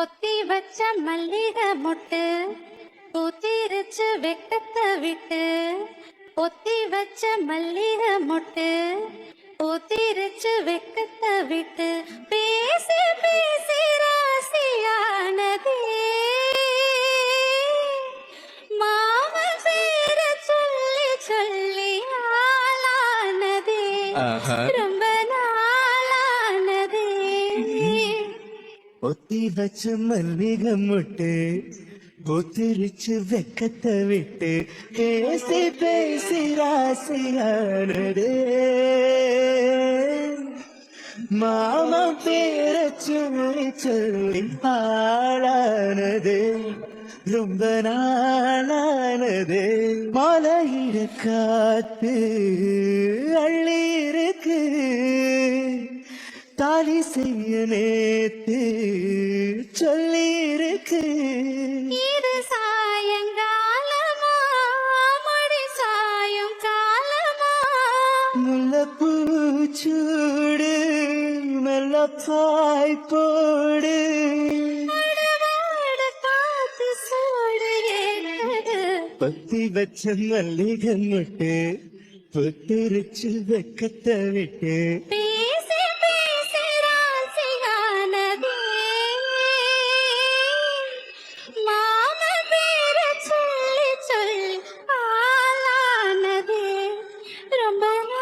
பொத்தி வச்ச மல்லிகை மொட்டு பூத்திருச்சு வெக்கத்தை விட்டு. பொத்தி வச்ச மல்லிகை மொட்டு பூத்திருச்சு வெக்கத்தை விட்டு. பேசி பேசி ராசியானதே. மாமன் பேர சொல்லி சொல்லி ஆளானதே. ஒத்தி வச்ச மல்லிகை முட்டு ஒத்திரிச்சு வெக்கத்தை விட்டு பேசி பேசி ராசியானது மாமா பேர சொல்லி சொல்லி பாழானது ரொம்ப நாளானது மலையிட காத்து அள்ளி தாலி செய்ய நேத்து சொல்லி இருக்கு இது சாயங்காலமா? மடி சாயும் காலமா? முல்லப்பூ சூடு நல்ல பாய் போடு. பத்தி வச்ச மல்லிகை முட்டு புத்திரிச்சு வெக்கத்தை விட்டு. Mama.